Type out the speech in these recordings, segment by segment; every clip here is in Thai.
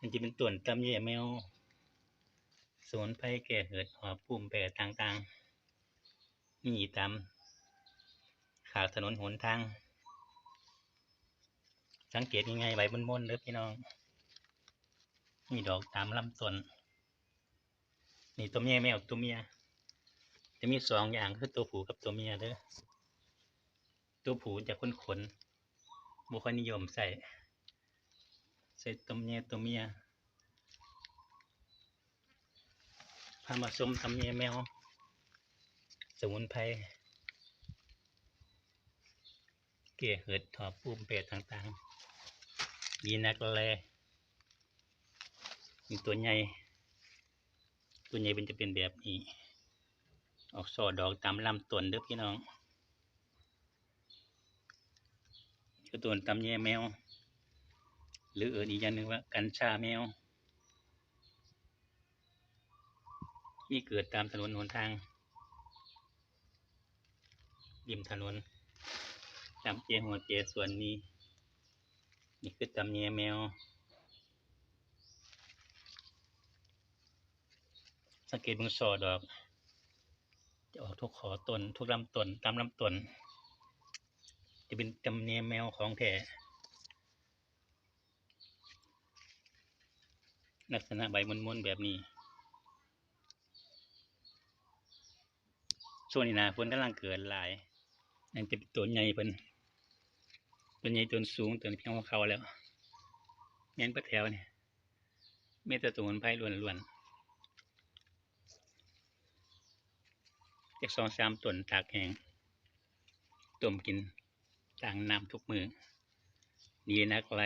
มันจะเป็นต้นตำแยแมวสมุนไพรแก้เหือดหอบปุ่มแปรต่างๆ มีตามขาวถนนหนทาง สังเกตยังไงใบบนบนๆเด้อพี่น้อง มีดอกตามลำต้นนี่ตัวเมียแมวตัวเมียจะมีสองอย่างคือตัวผู้กับตัวเมียเด้อตัวผู้จะขนขนบุคคลนิยมใส่ ส่ตัวเมียตัวเมียพามาสมทำเมียแมว สมุนไพรเกี่ยเหือดถอบปุ่มเปรตต่างๆดีนักแลมีตัวใหญ่ ตัวใหญ่เป็นจะเป็นแบบนี้ ออกสอดดอกตามลำต้นเด้อพี่น้องคือตัวตำแยแมว หรือเอื่นอีกอย่างหนึ่งว่า กัญชาแมวมีเกิดตามถนนหนทางริมถนนตามเจหัวเจส่วนนี้ นี่คือตำแยแมว สังเกตเบางซอดอก จะออกทุกขอตนทุกลำตนตามลำตน จะเป็นตำแยแมวของแท้ ลักษณะใบมนๆแบบนี้ช่วงนี้นะฝนกำลังเกิดหลายนั่นจะเป็นตัวใหญ่เป็นตัวใหญ่ตัวสูงตัวนเพียงหัวเขาแล้วเงี้ยนปะแถวนี่เมตตาสมุนไพรล้วนๆจากสองสามตนตากแห้งต้มกินต่างน้ำทุกมือดีนักแล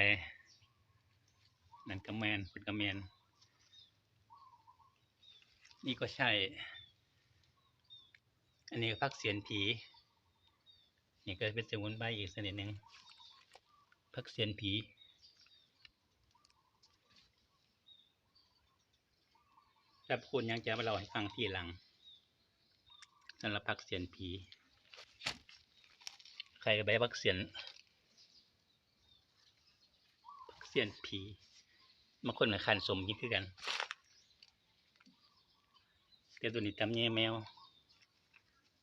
นั่นก็แมนคุณก็แมน นี่ก็ใช่ อันนี้พักเสียนผี นี่ก็เป็นสมุนไพรอีกชนิดหนึ่งพักเสียนผีแต่คุณยังจะมาเล่าให้ฟังทีหลังสำหรับพักเสียนผี ใครก็ไปพักเสียนพักเสียนผี บางคนเหมือนคันสมกินคือกันแต่ตัวนี้ตำแยแมว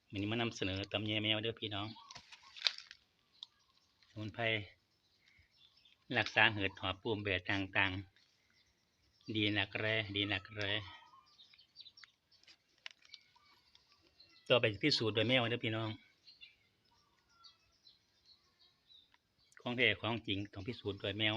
วันนี้มานำเสนอตำแยแมวเด้อพี่น้องสมุนไพรรักษาเหือดหอบปูมแบบต่างๆ ดีนักแร้ดีนักแร้ต่อไปพิสูจน์โดยแมวเด้อพี่น้อง ของแท้ของจริงต้องพิสูจน์โดยแมว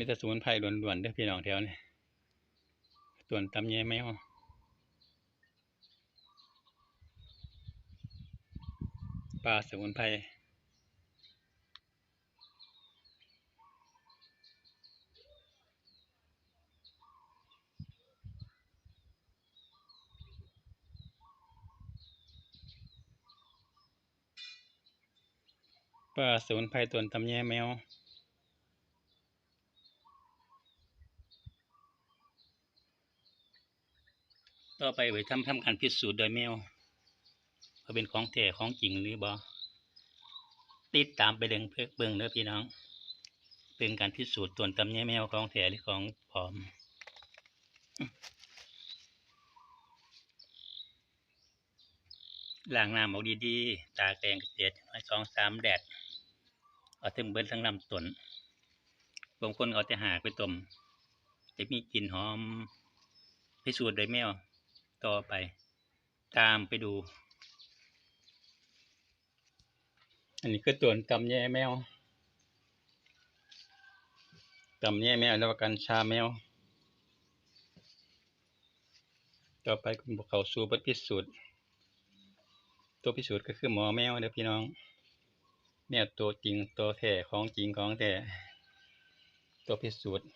มีแต่สมุนไพรล้วนๆเด้อพี่น้องแถวนี้ส่วนตำแยแมวปลาสมุนไพรปลาสมุนไพรตัวตำแยแมว ต่อไปไปทำทำการพิสูจน์โดยแมวว่าเป็นของแท้ของจริงหรือบอติดตามไปเดิงเพื่อเบิ่งเด้อพี่น้อง เป็นการพิสูจน์ตัวตำแยแมวของแท้หรือของปลอมล้างน้ำออกดีๆ ตากแดงเกษตรไว้สองสามแดด เอาถึงเบิ้ลทั้งลำต้นบางคนเอาแต่หากไปต้มจะมีกลิ่นหอมพิสูจน์โดยแมว ต่อไป ตามไปดู อันนี้คือตัวตำแย่แมวตำแย่แมวแล้วก็กัญชาแมว ต่อไปคุณบอกเขาสู่บทพิสูจน์ตัวพิสูจน์ก็คือหมอแมวเด้อพี่น้อง แมวตัวจริงตัวแท้ของจริงของแท้ตัวพิสูจน์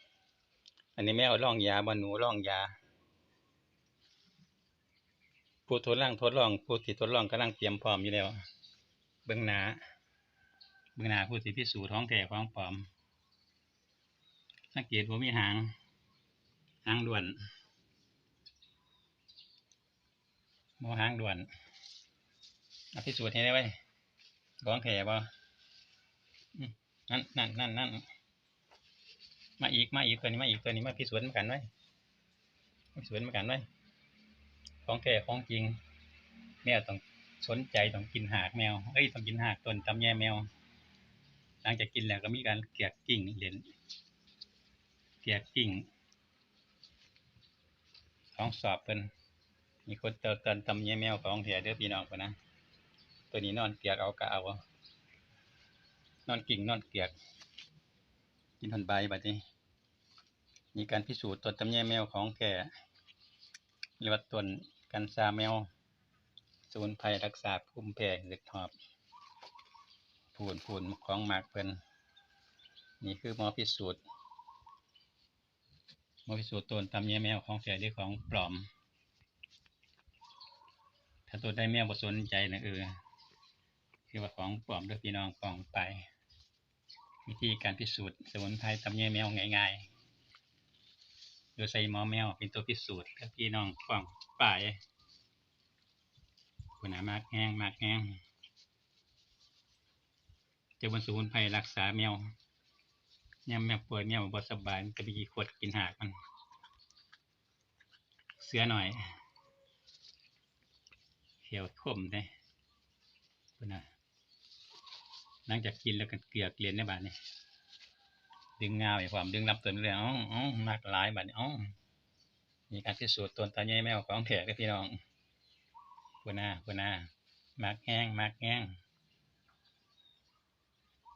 อันนี้แมวร่องยาบหนูร่องยา ผู้ทดลองทดลองผู้ที่ทดลองกำลังเตรียมพร้อมอยู่แล้วเบื้องหน้าเบื้องหน้าผู้ที่พิสูจน์ของแท้ของปลอม สังเกตว่ามีหาง หางด่วนหมหางด่วนเอาพิสูจน์ให้ได้ไว้ยของแถบ่อืมนั่นนั่นนั่นนั่นมาอีกมาอีกตัวนี้มาอีกตัวนี้มาพิสูจน์มากันไว้พิสูจน์มากันไว้ ของแท้ของจริง แมวต้องสนใจต้องกินหากแมวเอ้ยต้องกินหากต้นตำแยแมว หลังจากกินแล้วก็มีการเกลียกกิ่งเหรียญเกลียกกิ่งของสอบเพิ่นมีคนเติมเติมตำแยแมวของแถเด้อพี่น้องเพิ่นนะตัวนี้นอนเกลียกเอากะเอานอนกิ่งนอนเกลียก กินทนใบบัดนี้มีการพิสูจน์ต้นตำแยแมวของแก่ เรียกว่าต้นกันซาแมวสมุนไพรรักษาภูมิแพ้เล็กหอบผูนผูนของหมากเพิ่นนี่คือหมอพิสูจน์หมอพิสูจน์ต้นตำแยแมวของแท้หรือของปลอม ถ้าตัวได้แมวบ่สนใจนะเออคือว่าของปลอมด้วยพี่น้องปลอมไป วิธีการพิสูจน์สมุนไพรตำแยแมวง่ายๆ โดยใส่หมอแมวเป็นตัวพิสูจน์กับพี่น้องฟังป่ายคุณนามากแห้งมากแห้งจะบนสมุนไพรรักษาแมวยามแมวป่วยแมวบ่สบายก็ไปกี่ขวดกินหากมัน เสือหน่อยเขียวคมเลยคุณนะหลังจากกินแล้วก็เกลือเกลียนในบาดนี้ ดึงงาไอ้ความดึงลำต้นเลยอ๋ออ๋อมากหลายบัดนี้อ๋อมีการพิสูจน์ต้นตาใหญ่แมวของแถกับพี่น้องคุน่าคุน่ามากแห้งมากแห้ง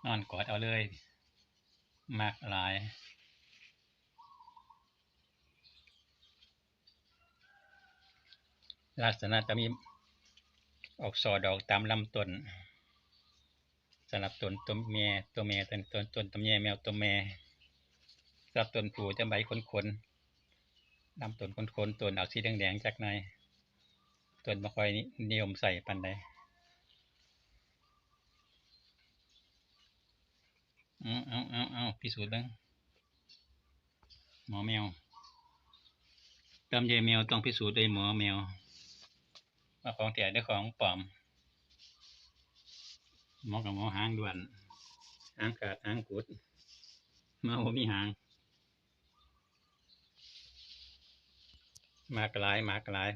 นอนกอดเอาเลยมากหลายลักษณะจะมีออกสอดอกตามลำต้น สำหรับตนตัวเมียตัวเมียตนตนตนตัวเมียแมวตัวเมียสำหรับตนผู้จะใบขนขนๆลำตนขนขนตนเอาสีแดงๆจากในตนบะคอยนิยมใส่ปันใดเอาเอาเอาเอาพิสูจน์บ้างหมอแมวตำเยแมวต้องพิสูจน์ด้วยหมอแมวว่าของแท้หรือของปลอม หมอกับหมอหางด่วนหางขาดหางกุดมาหัวมีหาง มากลายมากลาย